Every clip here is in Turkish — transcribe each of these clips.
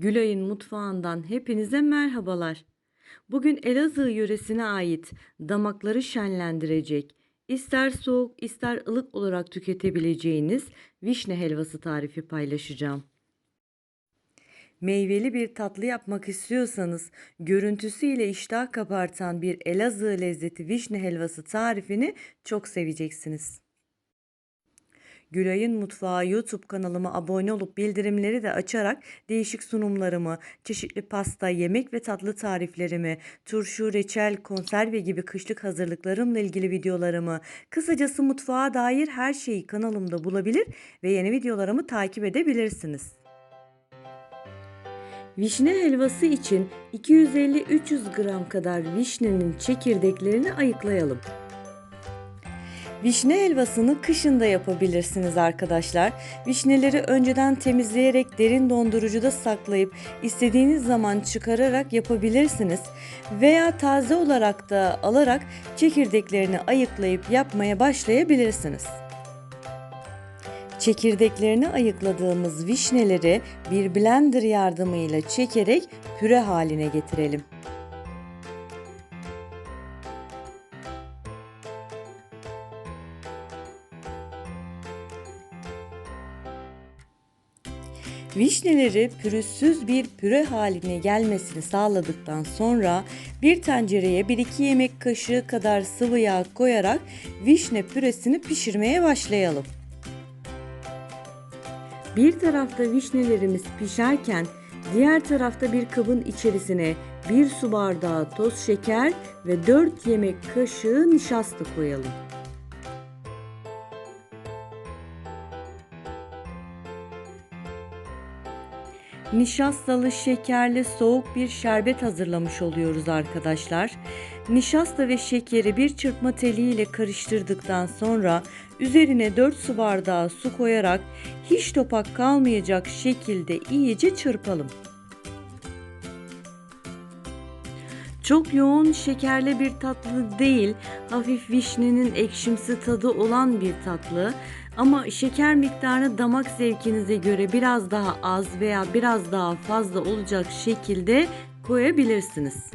Gülay'ın mutfağından hepinize merhabalar. Bugün Elazığ yöresine ait damakları şenlendirecek, ister soğuk ister ılık olarak tüketebileceğiniz vişne helvası tarifi paylaşacağım. Meyveli bir tatlı yapmak istiyorsanız görüntüsüyle iştah kabartan bir Elazığ lezzeti vişne helvası tarifini çok seveceksiniz. Gülay'ın Mutfağı YouTube kanalıma abone olup bildirimleri de açarak değişik sunumlarımı, çeşitli pasta, yemek ve tatlı tariflerimi, turşu, reçel, konserve gibi kışlık hazırlıklarımla ilgili videolarımı, kısacası mutfağa dair her şeyi kanalımda bulabilir ve yeni videolarımı takip edebilirsiniz. Vişne helvası için 250-300 gram kadar vişnenin çekirdeklerini ayıklayalım. Vişne helvasını kışında yapabilirsiniz arkadaşlar. Vişneleri önceden temizleyerek derin dondurucuda saklayıp istediğiniz zaman çıkararak yapabilirsiniz. Veya taze olarak da alarak çekirdeklerini ayıklayıp yapmaya başlayabilirsiniz. Çekirdeklerini ayıkladığımız vişneleri bir blender yardımıyla çekerek püre haline getirelim. Vişneleri pürüzsüz bir püre haline gelmesini sağladıktan sonra bir tencereye 1-2 yemek kaşığı kadar sıvı yağ koyarak vişne püresini pişirmeye başlayalım. Bir tarafta vişnelerimiz pişerken diğer tarafta bir kabın içerisine 1 su bardağı toz şeker ve 4 yemek kaşığı nişasta koyalım. Nişastalı şekerli soğuk bir şerbet hazırlamış oluyoruz arkadaşlar. Nişasta ve şekeri bir çırpma teliyle karıştırdıktan sonra üzerine 4 su bardağı su koyarak hiç topak kalmayacak şekilde iyice çırpalım. Çok yoğun şekerli bir tatlı değil, hafif vişnenin ekşimsi tadı olan bir tatlı. Ama şeker miktarını damak zevkinize göre biraz daha az veya biraz daha fazla olacak şekilde koyabilirsiniz.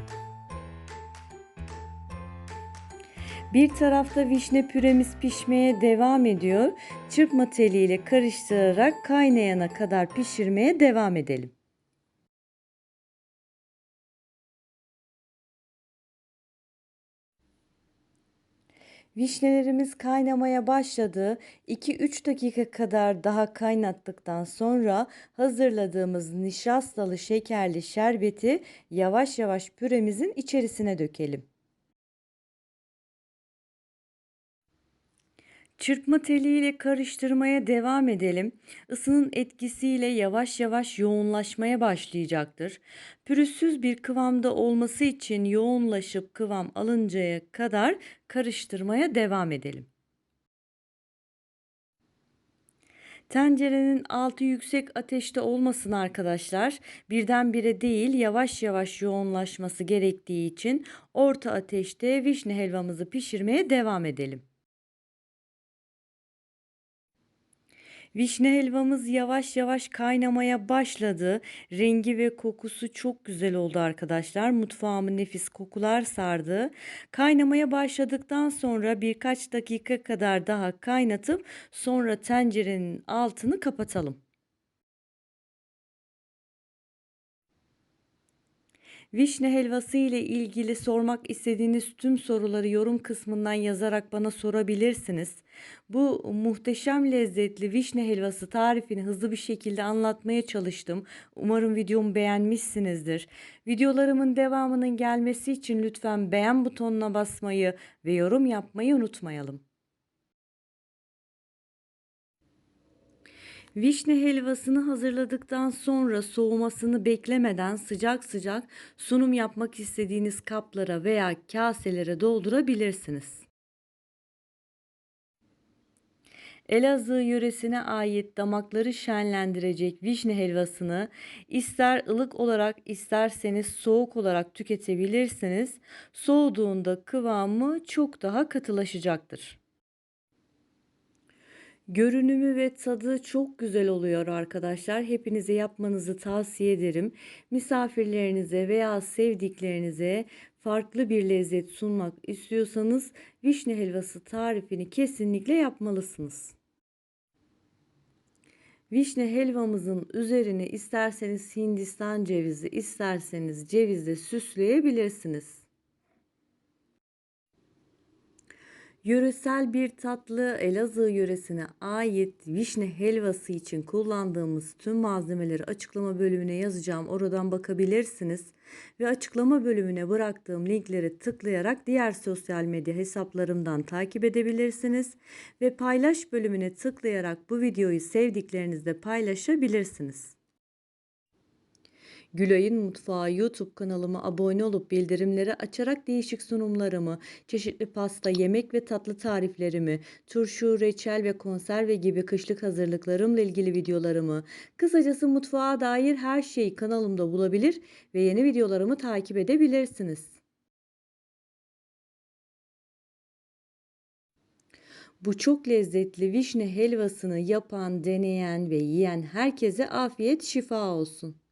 Bir tarafta vişne püremiz pişmeye devam ediyor. Çırpma teliyle karıştırarak kaynayana kadar pişirmeye devam edelim. Vişnelerimiz kaynamaya başladı. 2-3 dakika kadar daha kaynattıktan sonra hazırladığımız nişastalı şekerli şerbeti yavaş yavaş püremizin içerisine dökelim. Çırpma teliyle karıştırmaya devam edelim. Isının etkisiyle yavaş yavaş yoğunlaşmaya başlayacaktır. Pürüzsüz bir kıvamda olması için yoğunlaşıp kıvam alıncaya kadar karıştırmaya devam edelim. Tencerenin altı yüksek ateşte olmasın arkadaşlar. Birdenbire değil yavaş yavaş yoğunlaşması gerektiği için orta ateşte vişne helvamızı pişirmeye devam edelim. Vişne helvamız yavaş yavaş kaynamaya başladı. Rengi ve kokusu çok güzel oldu arkadaşlar. Mutfağımı nefis kokular sardı. Kaynamaya başladıktan sonra birkaç dakika kadar daha kaynatıp sonra tencerenin altını kapatalım. Vişne helvası ile ilgili sormak istediğiniz tüm soruları yorum kısmından yazarak bana sorabilirsiniz. Bu muhteşem lezzetli vişne helvası tarifini hızlı bir şekilde anlatmaya çalıştım. Umarım videomu beğenmişsinizdir. Videolarımın devamının gelmesi için lütfen beğen butonuna basmayı ve yorum yapmayı unutmayalım. Vişne helvasını hazırladıktan sonra soğumasını beklemeden sıcak sıcak sunum yapmak istediğiniz kaplara veya kaselere doldurabilirsiniz. Elazığ yöresine ait damakları şenlendirecek vişne helvasını ister ılık olarak isterseniz soğuk olarak tüketebilirsiniz. Soğuduğunda kıvamı çok daha katılaşacaktır. Görünümü ve tadı çok güzel oluyor arkadaşlar. Hepinize yapmanızı tavsiye ederim. Misafirlerinize veya sevdiklerinize farklı bir lezzet sunmak istiyorsanız vişne helvası tarifini kesinlikle yapmalısınız. Vişne helvamızın üzerine isterseniz Hindistan cevizi, isterseniz cevizle süsleyebilirsiniz. Yöresel bir tatlı Elazığ yöresine ait vişne helvası için kullandığımız tüm malzemeleri açıklama bölümüne yazacağım. Oradan bakabilirsiniz. Ve açıklama bölümüne bıraktığım linkleri tıklayarak diğer sosyal medya hesaplarımdan takip edebilirsiniz. Ve paylaş bölümüne tıklayarak bu videoyu sevdiklerinizle paylaşabilirsiniz. Gülay'ın Mutfağı YouTube kanalıma abone olup bildirimleri açarak değişik sunumlarımı, çeşitli pasta, yemek ve tatlı tariflerimi, turşu, reçel ve konserve gibi kışlık hazırlıklarımla ilgili videolarımı, kısacası mutfağa dair her şeyi kanalımda bulabilir ve yeni videolarımı takip edebilirsiniz. Bu çok lezzetli vişne helvasını yapan, deneyen ve yiyen herkese afiyet şifa olsun.